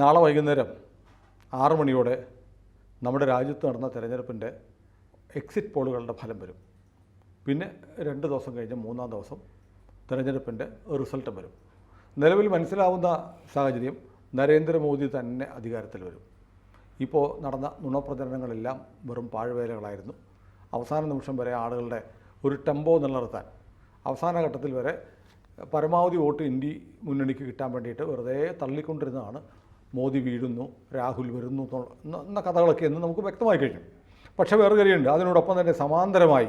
നാളെ വൈകുന്നേരം ആറു മണിയോടെ നമ്മുടെ രാജ്യത്ത് നടന്ന തെരഞ്ഞെടുപ്പിന്റെ എക്സിറ്റ് പോളുകളുടെ ഫലം വരും. പിന്നെ രണ്ട് ദിവസം കഴിഞ്ഞ് മൂന്നാം ദിവസം തെരഞ്ഞെടുപ്പിന്റെ റിസൾട്ട് വരും. നിലവിൽ മനസ്സിലാവുന്ന സാഹചര്യം നരേന്ദ്രമോദി തന്നെ അധികാരത്തിൽ വരും. ഇപ്പോൾ നടന്ന നുണപ്രചരണങ്ങളെല്ലാം വെറും പാഴ്വേലകളായിരുന്നു. അവസാന നിമിഷം വരെ ആളുകളുടെ ഒരു ടെമ്പോ നിലനിർത്താൻ അവസാന ഘട്ടത്തിൽ വരെ പരമാവധി വോട്ട് ഇന്ത്യ മുന്നണിക്ക് കിട്ടാൻ വേണ്ടിയിട്ട് വെറുതെ തള്ളിക്കൊണ്ടിരുന്നതാണ് മോദി വീഴുന്നു രാഹുൽ വരുന്നു എന്ന- കഥകളൊക്കെ എന്ന് നമുക്ക് വ്യക്തമായി കഴിഞ്ഞു പക്ഷേ വേറെ കാര്യമുണ്ട്. അതിനോടൊപ്പം തന്നെ സമാന്തരമായി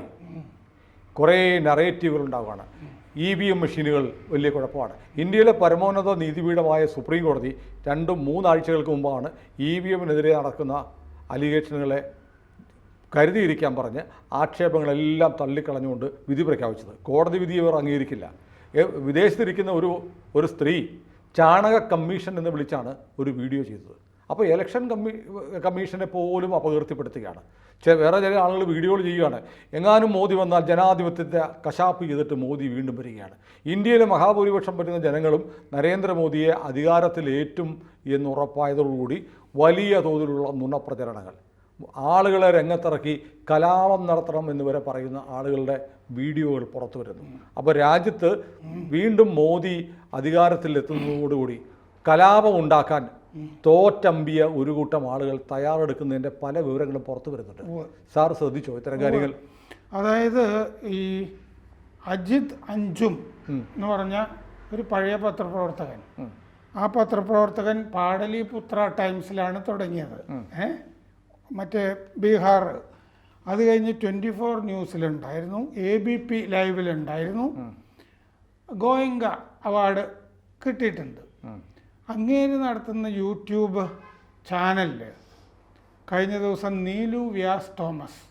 കുറേ നറേറ്റീവുകൾ ഉണ്ടാവുകയാണ് ഇ വി എം മെഷീനുകൾ വലിയ കുഴപ്പമാണ്. ഇന്ത്യയിലെ പരമോന്നത നീതിപീഠമായ സുപ്രീം കോടതി രണ്ടും മൂന്നാഴ്ചകൾക്ക് മുമ്പാണ് ഇ വി എമ്മിനെതിരെ നടക്കുന്ന അലിഗേഷനുകളെ കരുതിയിരിക്കാൻ പറഞ്ഞ് ആക്ഷേപങ്ങളെല്ലാം തള്ളിക്കളഞ്ഞുകൊണ്ട് വിധി പ്രഖ്യാപിച്ചത്. കോടതി വിധി ഇവർ അംഗീകരിക്കില്ല. വിദേശത്തിരിക്കുന്ന ഒരു ഒരു സ്ത്രീ ചാണക കമ്മീഷൻ എന്ന് വിളിച്ചാണ് ഒരു വീഡിയോ ചെയ്തത്. അപ്പോൾ ഇലക്ഷൻ കമ്മീ കമ്മീഷനെ പോലും അപകീർത്തിപ്പെടുത്തുകയാണ്. ചെ വേറെ ചില ആളുകൾ വീഡിയോകൾ ചെയ്യുകയാണ്. എങ്ങാനും മോദി വന്നാൽ ജനാധിപത്യത്തെ കശാപ്പ് ചെയ്തിട്ട് മോദി വീണ്ടും വരികയാണ്. ഇന്ത്യയിലെ മഹാഭൂരിപക്ഷം വരുന്ന ജനങ്ങളും നരേന്ദ്രമോദിയെ അധികാരത്തിലേറ്റും എന്നുറപ്പായതോടുകൂടി വലിയ തോതിലുള്ള നുണപ്രചരണങ്ങൾ. ആളുകളെ രംഗത്തിറക്കി കലാപം നടത്തണം എന്ന് വരെ പറയുന്ന ആളുകളുടെ വീഡിയോകൾ പുറത്തു വരുന്നു. അപ്പോൾ രാജ്യത്ത് വീണ്ടും മോദി അധികാരത്തിലെത്തുന്നതോടുകൂടി കലാപം ഉണ്ടാക്കാൻ തോറ്റമ്പിയ ഒരു കൂട്ടം ആളുകൾ തയ്യാറെടുക്കുന്നതിന്റെ പല വിവരങ്ങളും പുറത്തു വരുന്നുണ്ട്. സാർ ശ്രദ്ധിച്ചോ ഇത്തരം കാര്യങ്ങൾ? അതായത് ഈ അജിത് അഞ്ചും എന്ന് പറഞ്ഞ ഒരു പഴയ പത്രപ്രവർത്തകൻ. ആ പത്രപ്രവർത്തകൻ പാടലിപുത്ര ടൈംസിലാണ് തുടങ്ങിയത്. ഏ? മറ്റേ ബീഹാർ. അത് കഴിഞ്ഞ് ട്വന്റി ഫോർ ന്യൂസിലുണ്ടായിരുന്നു. എ ബി പി ലൈവിലുണ്ടായിരുന്നു. ഗോയങ്ക അവാർഡ് കിട്ടിയിട്ടുണ്ട്. അങ്ങേര് നടത്തുന്ന യൂട്യൂബ് ചാനലിൽ കഴിഞ്ഞ ദിവസം നീലു വ്യാസ് തോമസ്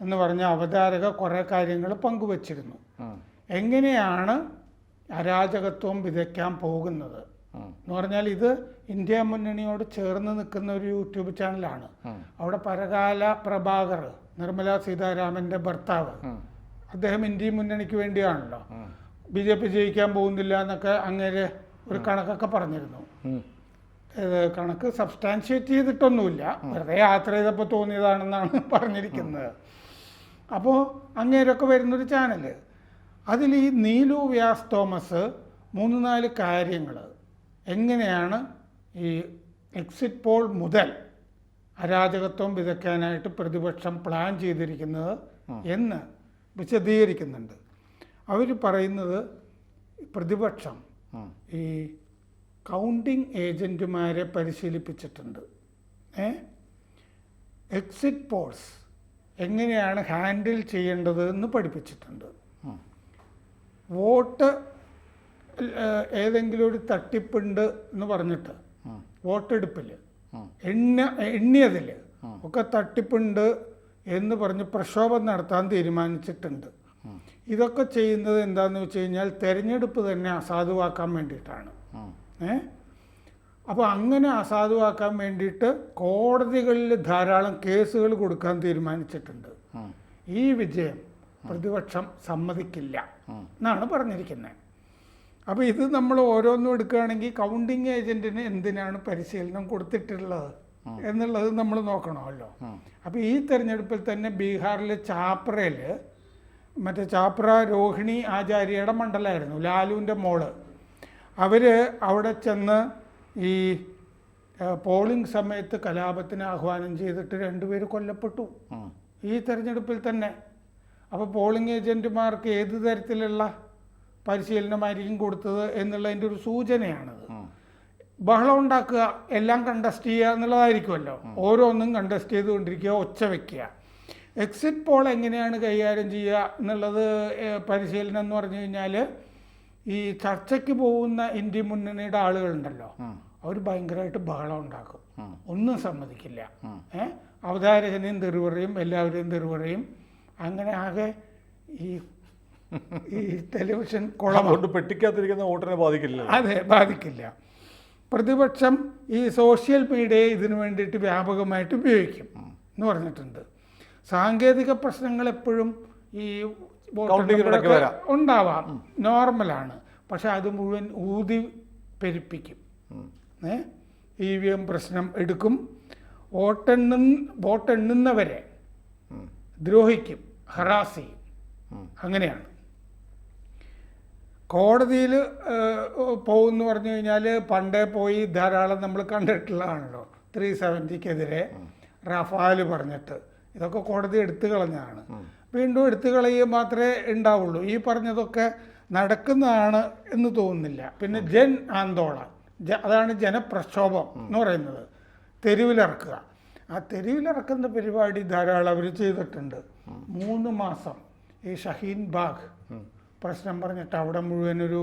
എന്ന് പറഞ്ഞ അവതാരക കുറേ കാര്യങ്ങൾ പങ്കുവച്ചിരുന്നു. എങ്ങനെയാണ് അരാജകത്വം വിതയ്ക്കാൻ പോകുന്നത്? എന്ന് പറഞ്ഞാൽ ഇത് ഇന്ത്യ മുന്നണിയോട് ചേർന്ന് നിൽക്കുന്ന ഒരു യൂട്യൂബ് ചാനലാണ്. അവിടെ പരകാല പ്രഭാകർ നിർമ്മല സീതാരാമന്റെ ഭർത്താവ്. അദ്ദേഹം ഇന്ത്യ മുന്നണിക്ക് വേണ്ടിയാണല്ലോ. ബി ജെ പി ജയിക്കാൻ പോകുന്നില്ല എന്നൊക്കെ അങ്ങേര് ഒരു കണക്കൊക്കെ പറഞ്ഞിരുന്നു. കണക്ക് സബ്സ്റ്റാൻഷിയേറ്റ് ചെയ്തിട്ടൊന്നുമില്ല. വെറുതെ യാത്ര ചെയ്തപ്പോൾ തോന്നിയതാണെന്നാണ് പറഞ്ഞിരിക്കുന്നത്. അപ്പോൾ അങ്ങേരൊക്കെ വരുന്നൊരു ചാനൽ അതിൽ ഈ നീലു വ്യാസ് തോമസ് മൂന്ന് നാല് കാര്യങ്ങൾ എങ്ങനെയാണ് ഈ എക്സിറ്റ് പോൾ മുതൽ അരാജകത്വം വിതയ്ക്കാനായിട്ട് പ്രതിപക്ഷം പ്ലാൻ ചെയ്തിരിക്കുന്നത് എന്ന് വിശദീകരിക്കുന്നുണ്ട്. അവർ പറയുന്നത് പ്രതിപക്ഷം ഈ കൗണ്ടിങ് ഏജന്റുമാരെ പരിശീലിപ്പിച്ചിട്ടുണ്ട്. ഏ? എക്സിറ്റ് പോൾസ് എങ്ങനെയാണ് ഹാൻഡിൽ ചെയ്യേണ്ടത് എന്ന് പഠിപ്പിച്ചിട്ടുണ്ട്. വോട്ട് ഏതെങ്കിലും ഒരു തട്ടിപ്പുണ്ട് എന്ന് പറഞ്ഞിട്ട് വോട്ടെടുപ്പിൽ. എണ്ണ എണ്ണിയതിൽ ഒക്കെ തട്ടിപ്പുണ്ട് എന്ന് പറഞ്ഞ് പ്രക്ഷോഭം നടത്താൻ തീരുമാനിച്ചിട്ടുണ്ട്. ഇതൊക്കെ ചെയ്യുന്നത് എന്താണെന്ന് വെച്ച് കഴിഞ്ഞാൽ തെരഞ്ഞെടുപ്പ് തന്നെ അസാധുവാക്കാൻ വേണ്ടിയിട്ടാണ്. ഏ? അപ്പോൾ അങ്ങനെ അസാധുവാക്കാൻ വേണ്ടിയിട്ട് കോടതികളിൽ ധാരാളം കേസുകൾ കൊടുക്കാൻ തീരുമാനിച്ചിട്ടുണ്ട്. ഈ വിജയം പ്രതിപക്ഷം സമ്മതിക്കില്ല എന്നാണ് പറഞ്ഞിരിക്കുന്നത്. അപ്പോൾ ഇത് നമ്മൾ ഓരോന്നും എടുക്കുകയാണെങ്കിൽ കൗണ്ടിങ് ഏജന്റിന് എന്തിനാണ് പരിശീലനം കൊടുത്തിട്ടുള്ളത് എന്നുള്ളത് നമ്മൾ നോക്കണമല്ലോ. അപ്പോൾ ഈ തെരഞ്ഞെടുപ്പിൽ തന്നെ ബീഹാറിലെ ചാപ്രയിൽ മറ്റേ ചാപ്ര രോഹിണി ആചാര്യയുടെ മണ്ഡലമായിരുന്നു ലാലുവിന്റെ മോൾ. അവർ അവിടെ ചെന്ന് ഈ പോളിംഗ് സമയത്ത് കലാപത്തിന് ആഹ്വാനം ചെയ്തിട്ട് രണ്ടുപേർ കൊല്ലപ്പെട്ടു. ഈ തെരഞ്ഞെടുപ്പിൽ തന്നെ. അപ്പോൾ പോളിംഗ് ഏജന്റുമാർക്ക് ഏത് തരത്തിലുള്ള പരിശീലനമായിരിക്കും കൊടുത്തത് എന്നുള്ളതിന്റെ ഒരു സൂചനയാണത്. ബഹളം ഉണ്ടാക്കുക എല്ലാം കണ്ടസ്റ്റ് ചെയ്യുക എന്നുള്ളതായിരിക്കുമല്ലോ. ഓരോന്നും കണ്ടസ്റ്റ് ചെയ്തുകൊണ്ടിരിക്കുക ഒച്ച വയ്ക്കുക എക്സിറ്റ് പോൾ എങ്ങനെയാണ് കൈകാര്യം ചെയ്യുക എന്നുള്ളത് പരിശീലനം എന്ന് പറഞ്ഞു കഴിഞ്ഞാൽ ഈ ചർച്ചയ്ക്ക് പോകുന്ന ഇന്ത്യ മുന്നണിയുടെ ആളുകളുണ്ടല്ലോ. അവർ ഭയങ്കരമായിട്ട് ബഹളം ഉണ്ടാക്കും. ഒന്നും സമ്മതിക്കില്ല. ഏഹ് അവതാരകനെയും തെറിവറയും എല്ലാവരെയും തെറിവറയും അങ്ങനെ ആകെ ഈ ഈ ടെലിവിഷൻ കുളം പെട്ടിക്കാത്തിരിക്കുന്ന പെട്ടിക്കകത്തിരിക്കുന്ന വോട്ടിനെ ബാധിക്കില്ല. അതെ ബാധിക്കില്ല. പ്രതിപക്ഷം ഈ സോഷ്യൽ മീഡിയയെ ഇതിനു വേണ്ടിയിട്ട് വ്യാപകമായിട്ട് ഉപയോഗിക്കും എന്ന് പറഞ്ഞിട്ടുണ്ട്. സാങ്കേതിക പ്രശ്നങ്ങൾ എപ്പോഴും ഈ. ഉണ്ടാവാം. നോർമലാണ്. പക്ഷെ അത് മുഴുവൻ ഊതി പെരുപ്പിക്കും. ഏ? ഇ വി എം പ്രശ്നം എടുക്കും. വോട്ടെണ്ണു വോട്ടെണ്ണുന്നവരെ ദ്രോഹിക്കും. ഹറാസ് ചെയ്യും. അങ്ങനെയാണ്. കോടതിയിൽ പോകുമെന്ന് പറഞ്ഞു കഴിഞ്ഞാൽ പണ്ടേ പോയി ധാരാളം നമ്മൾ കണ്ടിട്ടുള്ളതാണല്ലോ. ത്രീ സെവന്റിക്കെതിരെ റഫാൽ പറഞ്ഞിട്ട്. ഇതൊക്കെ കോടതി എടുത്തു കളഞ്ഞതാണ്. വീണ്ടും എടുത്തു കളയുക മാത്രമേ ഉണ്ടാവുള്ളൂ. ഈ പറഞ്ഞതൊക്കെ നടക്കുന്നതാണ് എന്ന് തോന്നുന്നില്ല. പിന്നെ ജൻ ആന്തോളൻ അതാണ് ജനപ്രക്ഷോഭം എന്ന് പറയുന്നത്. തെരുവിലിറക്കുക. ആ തെരുവിലിറക്കുന്ന പരിപാടി ധാരാളം അവർ ചെയ്തിട്ടുണ്ട്. മൂന്ന് മാസം ഈ ഷഹീൻ ബാഗ് പ്രശ്നം പറഞ്ഞിട്ട് അവിടെ മുഴുവനൊരു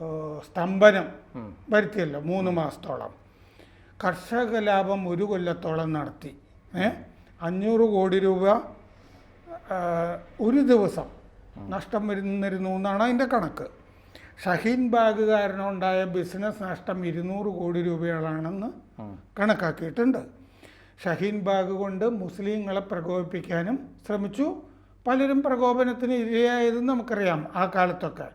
ഒരു സ്തംഭനം വരുത്തിയല്ലോ മൂന്ന് മാസത്തോളം. കർഷക ലാഭം ഒരു കൊല്ലത്തോളം നടത്തി ഏ? അഞ്ഞൂറ് കോടി രൂപ ഒരു ദിവസം നഷ്ടം വരുന്നിരുന്നു എന്നാണ് അതിന്റെ കണക്ക്. ഷഹീൻ ബാഗ് കാരണം ഉണ്ടായ ബിസിനസ് നഷ്ടം ഇരുന്നൂറ് കോടി രൂപയാണെന്ന് കണക്കാക്കിയിട്ടുണ്ട്. ഷഹീൻ ബാഗ് കൊണ്ട് മുസ്ലിങ്ങളെ പ്രകോപിപ്പിക്കാനും ശ്രമിച്ചു. പലരും പ്രകോപനത്തിന് ഇരയായതെന്ന് നമുക്കറിയാം ആ കാലത്തൊക്കെ.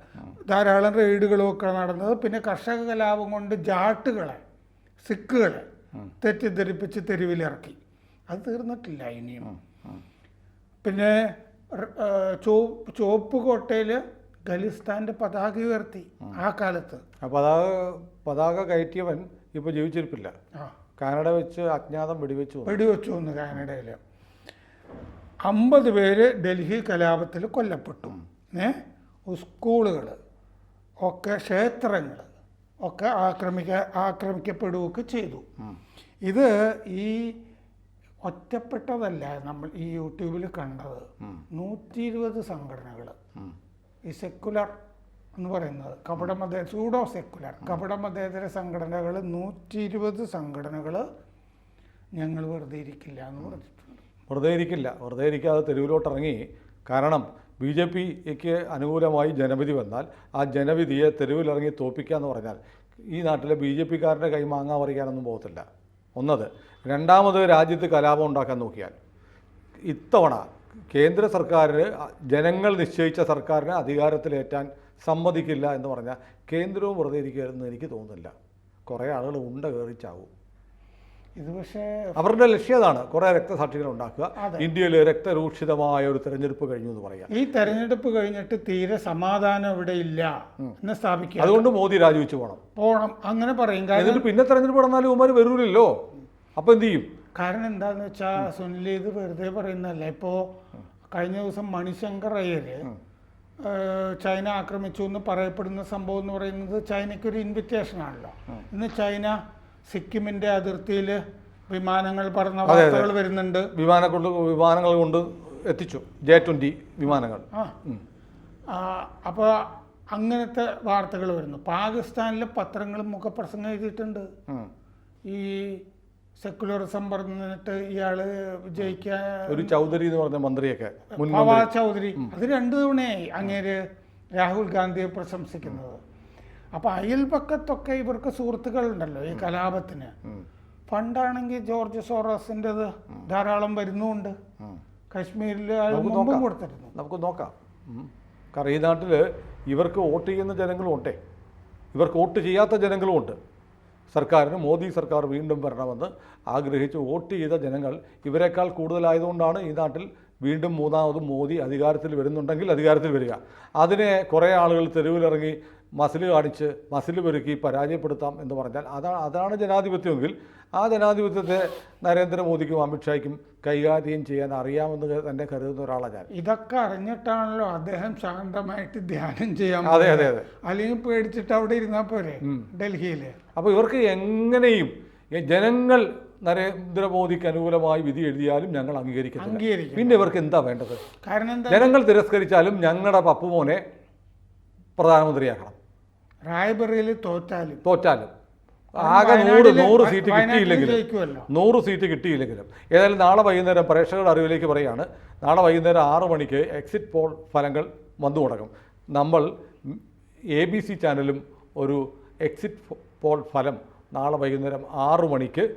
ധാരാളം റെയ്ഡുകളും ഒക്കെ നടന്നത്. പിന്നെ കർഷക കലാപം കൊണ്ട് ജാട്ടുകളെ സിക്കുകളെ തെറ്റിദ്ധരിപ്പിച്ച് തെരുവിലിറക്കി. അത് തീർന്നിട്ടില്ല ഇനിയും. പിന്നെ ചോ ചുവപ്പ് കോട്ടയിൽ ഖലിസ്ഥാന്റെ പതാക ഉയർത്തി ആ കാലത്ത്. ആ പതാക പതാക കയറ്റിയവൻ ഇപ്പോൾ ജീവിച്ചിരിപ്പില്ല. കാനഡ വെച്ച് അജ്ഞാതം വെടിവെച്ചു. വെടിവെച്ചു എന്ന് കാനഡയിൽ അമ്പത് പേര് ഡൽഹി കലാപത്തിൽ കൊല്ലപ്പെട്ടു. ഏ? സ്കൂളുകൾ ഒക്കെ ക്ഷേത്രങ്ങൾ ഒക്കെ ആക്രമിക്ക ആക്രമിക്കപ്പെടുകയൊക്കെ ചെയ്തു. ഇത് ഈ ഒറ്റപ്പെട്ടതല്ല നമ്മൾ ഈ യൂട്യൂബിൽ കണ്ടത്. നൂറ്റി ഇരുപത് സംഘടനകൾ. ഈ സെക്കുലർ എന്ന് പറയുന്നത് കപടമതേ സൂഡോ സെക്കുലർ കപടമതേതര സംഘടനകൾ നൂറ്റി ഇരുപത് സംഘടനകൾ ഞങ്ങൾ വെറുതെ ഇരിക്കില്ല എന്ന് പറഞ്ഞിട്ടുണ്ട്. വെറുതെ ഇരിക്കില്ല. വെറുതെ ഇരിക്കാതെ തെരുവിലോട്ടിറങ്ങി. കാരണം ബി ജെ പിക്ക് അനുകൂലമായി ജനവിധി വന്നാൽ ആ ജനവിധിയെ തെരുവിലിറങ്ങി തോപ്പിക്കുക എന്ന് പറഞ്ഞാൽ ഈ നാട്ടിലെ ബി ജെ പിക്കാരുടെ കൈ മാങ്ങാ പറിക്കാനൊന്നും പോകത്തില്ല. ഒന്നത്. രണ്ടാമത് രാജ്യത്ത് കലാപം ഉണ്ടാക്കാൻ നോക്കിയാൽ ഇത്തവണ കേന്ദ്ര സർക്കാരിന് ജനങ്ങൾ നിശ്ചയിച്ച സർക്കാരിന് അധികാരത്തിലേറ്റാൻ സമ്മതിക്കില്ല എന്ന് പറഞ്ഞാൽ കേന്ദ്രവും വെറുതെ ഇരിക്കുമെന്ന് എനിക്ക് തോന്നുന്നില്ല. കുറേ ആളുകൾ ഉണ്ട കയറി ചാവും. ഇത് പക്ഷേ അവരുടെ ലക്ഷ്യം അതാണ് കുറേ രക്തസാക്ഷികൾ ഉണ്ടാക്കുക. ഇന്ത്യയിൽ രക്തരൂക്ഷിതമായ ഒരു തെരഞ്ഞെടുപ്പ് കഴിഞ്ഞു എന്ന് പറയാം. ഈ തെരഞ്ഞെടുപ്പ് കഴിഞ്ഞിട്ട് തീരെ സമാധാനം ഇവിടെ ഇല്ല എന്ന് സ്ഥാപിക്കുക അതുകൊണ്ട് മോദി രാജിവെച്ച് പോകണം പോകണം അങ്ങനെ പറയും. കാരണം എന്നിട്ട് പിന്നെ തെരഞ്ഞെടുപ്പ് നടന്നാലും ഉമാർ വരൂലല്ലോ. അപ്പോൾ എന്ത് ചെയ്യും? കാരണം എന്താന്ന് വെച്ചാൽ സുനിൽ ഇത് വെറുതെ പറയുന്നതല്ല. ഇപ്പോ കഴിഞ്ഞ ദിവസം മണിശങ്കർ അയ്യര് ചൈന ആക്രമിച്ചു എന്ന് പറയപ്പെടുന്ന സംഭവം എന്ന് പറയുന്നത് ചൈനയ്ക്ക് ഒരു ഇൻവിറ്റേഷൻ ആണല്ലോ ഇന്ന് ചൈന സിക്കിമിന്റെ അതിർത്തിയിൽ വിമാനങ്ങൾ പറന്ന വാർത്തകൾ വരുന്നുണ്ട്. വിമാന കൊണ്ട് വിമാനങ്ങൾ കൊണ്ട് എത്തിച്ചു. ജെ ട്വന്റി വിമാനങ്ങൾ. അപ്പോൾ അങ്ങനത്തെ വാർത്തകൾ വരുന്നു. പാകിസ്ഥാനിലെ പത്രങ്ങളും മുഖപ്രസംഗം എഴുതിയിട്ടുണ്ട്. ഈ സെക്കുലറിസം പറഞ്ഞിട്ട് ഇയാൾ ജയിക്കാൻ ഒരു ചൗധരി എന്ന് പറഞ്ഞ മന്ത്രിയൊക്കെ ഫവാദ് ചൗധരി. അത് രണ്ടു തവണയായി അങ്ങേര് രാഹുൽ ഗാന്ധിയെ പ്രശംസിക്കുന്നത്. അപ്പൊ അയൽപക്കത്തൊക്കെ ഇവർക്ക് സുഹൃത്തുക്കളുണ്ടല്ലോ ഈ കലാപത്തിന്. ഫണ്ടാണെങ്കിൽ ജോർജ് സോറസിന്റെത് ധാരാളം വരുന്നുണ്ട്. കാശ്മീരിൽ മുമ്പും. കൊടുത്തിരുന്നു. നമുക്ക് നോക്കാം. കാരണം ഈ നാട്ടിൽ ഇവർക്ക് വോട്ട് ചെയ്യുന്ന ജനങ്ങളും ഉണ്ടേ. ഇവർക്ക് വോട്ട് ചെയ്യാത്ത ജനങ്ങളും ഉണ്ട്. സർക്കാരിന് മോദി സർക്കാർ വീണ്ടും വരണമെന്ന് ആഗ്രഹിച്ച് വോട്ട് ചെയ്ത ജനങ്ങൾ ഇവരെക്കാൾ കൂടുതലായതുകൊണ്ടാണ് ഈ നാട്ടിൽ വീണ്ടും മൂന്നാമതും മോദി അധികാരത്തിൽ വരുന്നുണ്ടെങ്കിൽ അധികാരത്തിൽ വരിക. അതിനെ കുറേ ആളുകൾ തെരുവിലിറങ്ങി മസിൽ കാണിച്ച് മസിൽ പെരുക്കി പരാജയപ്പെടുത്താം എന്ന് പറഞ്ഞാൽ അതാണ് അതാണ് ജനാധിപത്യമെങ്കിൽ ആ ജനാധിപത്യത്തെ നരേന്ദ്രമോദിക്കും അമിത്ഷായ്ക്കും കൈകാര്യം ചെയ്യാൻ അറിയാമെന്ന് തന്നെ കരുതുന്ന ഒരാളാണ് ഞാൻ. ഇതൊക്കെ അറിഞ്ഞിട്ടാണല്ലോ അദ്ദേഹം ശാന്തമായിട്ട് ധ്യാനം ചെയ്യാൻ അതെ അതെ അതെ. അല്ലെങ്കിൽ പേടിച്ചിട്ട് അവിടെ ഇരുന്നാൽ പോരെ ഡൽഹിയിൽ അപ്പോൾ ഇവർക്ക് എങ്ങനെയും ജനങ്ങൾ നരേന്ദ്രമോദിക്ക് അനുകൂലമായി വിധി എഴുതിയാലും ഞങ്ങൾ അംഗീകരിക്കുന്നു അംഗീകരിക്കും പിന്നെ ഇവർക്ക് എന്താ വേണ്ടത്? കാരണം ജനങ്ങൾ തിരസ്കരിച്ചാലും ഞങ്ങളുടെ പപ്പുമോനെ പ്രധാനമന്ത്രിയാക്കണം. റായ്ബറയിൽ തോറ്റാലും തോറ്റാലും. ആകെ നൂറ് നൂറ് സീറ്റ് കിട്ടിയില്ലെങ്കിലും. നൂറ് സീറ്റ് കിട്ടിയില്ലെങ്കിലും. ഏതായാലും നാളെ വൈകുന്നേരം പ്രേക്ഷകരുടെ അറിവിലേക്ക് പറയുകയാണ്. നാളെ വൈകുന്നേരം ആറ് മണിക്ക് എക്സിറ്റ് പോൾ ഫലങ്ങൾ വന്നു തുടങ്ങും. നമ്മൾ എ ബി സി ചാനലും ഒരു എക്സിറ്റ് പോൾ ഫലം നാളെ വൈകുന്നേരം ആറ് മണിക്ക്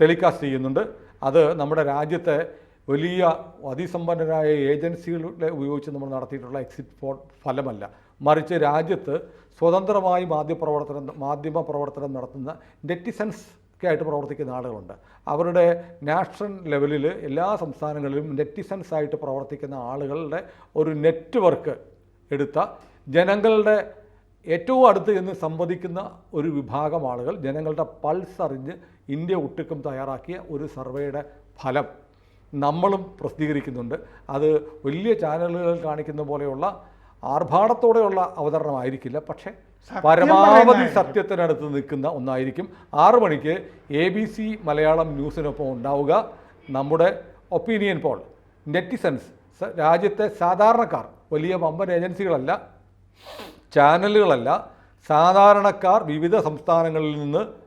ടെലികാസ്റ്റ് ചെയ്യുന്നുണ്ട്. അത് നമ്മുടെ രാജ്യത്തെ വലിയ അതിസമ്പന്നരായ ഏജൻസികളെ ഉപയോഗിച്ച് നമ്മൾ നടത്തിയിട്ടുള്ള എക്സിറ്റ് പോൾ ഫലമല്ല. മറിച്ച് രാജ്യത്ത് സ്വതന്ത്രമായി മാധ്യമപ്രവർത്തനം മാധ്യമ പ്രവർത്തനം നടത്തുന്ന നെറ്റിസൻസ് ആയിട്ട് പ്രവർത്തിക്കുന്ന ആളുകളുണ്ട്. അവരുടെ നാഷണൽ ലെവലിൽ എല്ലാ സംസ്ഥാനങ്ങളിലും നെറ്റിസൻസ് ആയിട്ട് പ്രവർത്തിക്കുന്ന ആളുകളുടെ ഒരു നെറ്റ്വർക്ക് എടുത്ത ജനങ്ങളുടെ ഏറ്റവും അടുത്ത് എന്ന് സംവദിക്കുന്ന ഒരു വിഭാഗം ആളുകൾ ജനങ്ങളുടെ പൾസ് അറിഞ്ഞ് ഇന്ത്യ ഒട്ടുക്കും തയ്യാറാക്കിയ ഒരു സർവേയുടെ ഫലം നമ്മളും പ്രസിദ്ധീകരിക്കുന്നുണ്ട്. അത് വലിയ ചാനലുകൾ കാണിക്കുന്ന പോലെയുള്ള ആർഭാടത്തോടെയുള്ള അവതരണമായിരിക്കില്ല. പക്ഷേ പരമാവധി. സത്യത്തിനടുത്ത് നിൽക്കുന്ന ഒന്നായിരിക്കും. ആറു മണിക്ക് എ ബി സി മലയാളം ന്യൂസിനൊപ്പം ഉണ്ടാവുക. നമ്മുടെ ഒപ്പീനിയൻ പോൾ നെറ്റിസൻസ് രാജ്യത്തെ സാധാരണക്കാർ വലിയ വമ്പൻ ഏജൻസികളല്ല ചാനലുകളല്ല സാധാരണക്കാർ വിവിധ സംസ്ഥാനങ്ങളിൽ നിന്ന്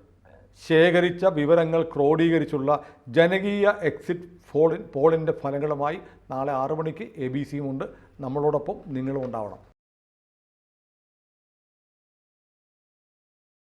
ശേഖരിച്ച വിവരങ്ങൾ ക്രോഡീകരിച്ചുള്ള ജനകീയ എക്സിറ്റ് പോളിൻ പോളിന്റെ ഫലങ്ങളുമായി നാളെ ആറു മണിക്ക് എ ബി സിയും ഉണ്ട്. നമ്മളോടൊപ്പം നിങ്ങളും ഉണ്ടാവണം.